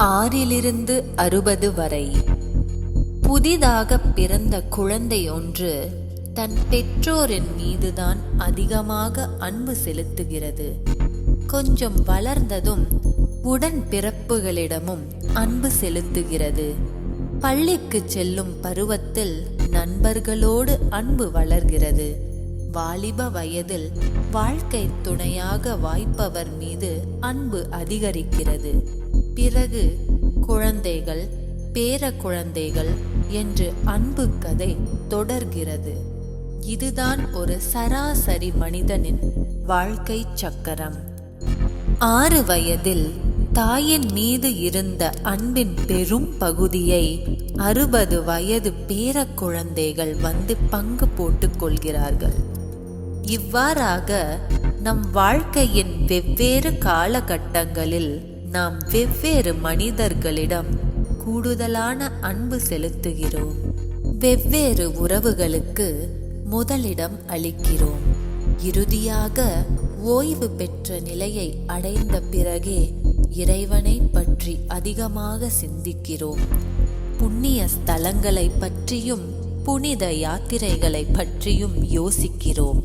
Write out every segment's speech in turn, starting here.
ஆறிலிருந்து அறுபது வரை. புதிதாக பிறந்த குழந்தை ஒன்று தன் பெற்றோரின் மீதுதான் அதிகமாக அன்பு செலுத்துகிறது. கொஞ்சம் வளர்ந்ததும் உடன் பிறப்புகளிடமும் அன்பு செலுத்துகிறது. பள்ளிக்கு செல்லும் பருவத்தில் நண்பர்களோடு அன்பு வளர்கிறது. வாலிப வயதில் வாழ்க்கை துணையாக வாய்ப்பவர் மீது அன்பு அதிகரிக்கிறது. பிறகு குழந்தைகள் பேர குழந்தைகள் என்று அன்பு கதை தொடர்கிறது. இதுதான் ஒரு சராசரி மனிதனின் வாழ்க்கை சக்கரம். ஆறு வயதில் தாயின் மீது இருந்த அன்பின் பெரும் பகுதியை அறுபது வயது பேர குழந்தைகள் வந்து பங்கு போட்டுக் கொள்கிறார்கள். இவ்வாறாக நம் வாழ்க்கையின் வெவ்வேறு காலகட்டங்களில் நாம் வெவ்வேறு மனிதர்களிடம் கூடுதலான அன்பு செலுத்துகிறோம். வெவ்வேறு உறவுகளுக்கு முதலிடம் அளிக்கிறோம். இறுதியாக ஓய்வு பெற்ற நிலையை அடைந்த பிறகே இறைவனை பற்றி அதிகமாக சிந்திக்கிறோம். புண்ணிய ஸ்தலங்களை பற்றியும் புனித யாத்திரைகளை பற்றியும் யோசிக்கிறோம்.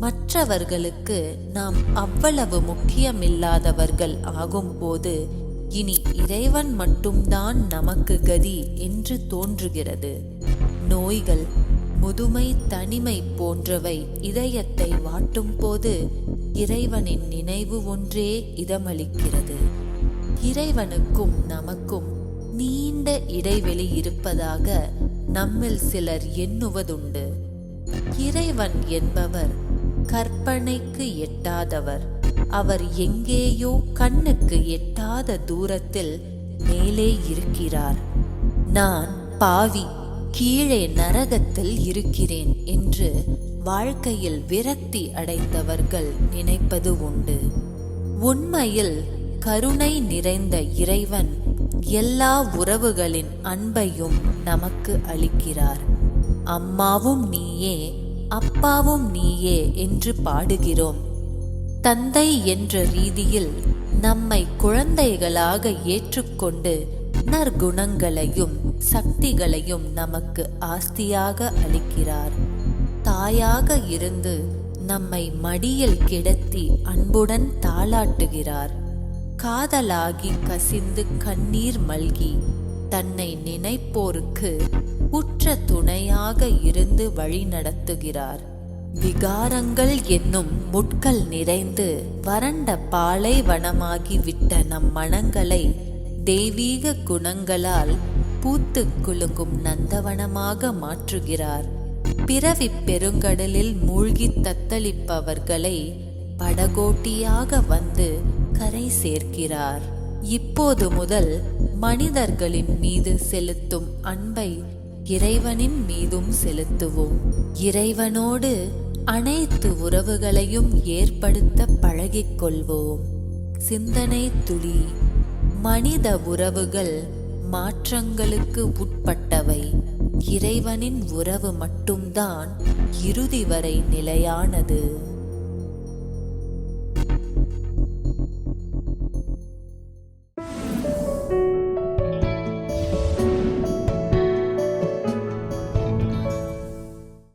மற்றவர்களுக்கு நாம் அவ்வளவு முக்கியமில்லாதவர்கள் ஆகும்போது இனி இறைவன் மட்டும்தான் நமக்கு கதி என்று தோன்றுகிறது. நோய்கள் முதுமை தனிமை போன்றவை இதயத்தை வாட்டும் போது இறைவனின் நினைவு ஒன்றே இதமளிக்கிறது. இறைவனுக்கும் நமக்கும் நீண்ட இடைவெளி இருப்பதாக நம்மில் சிலர் எண்ணுவதுண்டு. இறைவன் என்பவர் கற்பனைக்கு எட்டாதவர். அவர் எங்கேயோ கண்ணுக்கு எட்டாத தூரத்தில் மேலே இருக்கிறார். நான் பாவி கீழே நரகத்தில் இருக்கிறேன் என்று வாழ்க்கையில் விரக்தி அடைந்தவர்கள் நினைப்பது உண்டு. உண்மையில் கருணை நிறைந்த இறைவன் எல்லா உறவுகளின் அன்பையும் நமக்கு அளிக்கிறார். அம்மாவும் நீயே அப்பாவும் நீயே என்று பாடுகிறோம். தந்தை என்ற ரீதியில் நம்மை குழந்தைகளாக ஏற்றுக்கொண்டு நற்குணங்களையும் சக்திகளையும் நமக்கு ஆஸ்தியாக அளிக்கிறார். தாயாக இருந்து நம்மை மடியில் கிடத்தி அன்புடன் தாளாட்டுகிறார். காதலாகி கசிந்து கண்ணீர் மல்கி தன்னை நினைப்போருக்கு உற்ற துணையாக இருந்து வழி நடத்துகிறார். விகாரங்கள் என்னும் முட்கள் நிறைந்து வறண்ட பாலைவனமாகி விட்ட நம் மனங்களை தெய்வீக குணங்களால் பூத்து குலுங்கும் நந்தவனமாக மாற்றுகிறார். பிறவி பெருங்கடலில் மூழ்கி தத்தளிப்பவர்களை படகோட்டியாக வந்து கரை சேர்க்கிறார். இப்போது முதல் மனிதர்களின் மீது செலுத்தும் அன்பை இறைவனின் மீதும் செலுத்துவோம். இறைவனோடு அனைத்து உறவுகளையும் ஏற்படுத்த பழகிக் கொள்வோம் சிந்தனை துளி மனித உறவுகள் மாற்றங்களுக்கு உட்பட்டவை. இறைவனின் உறவு மட்டும்தான் இறுதி வரை நிலையானது.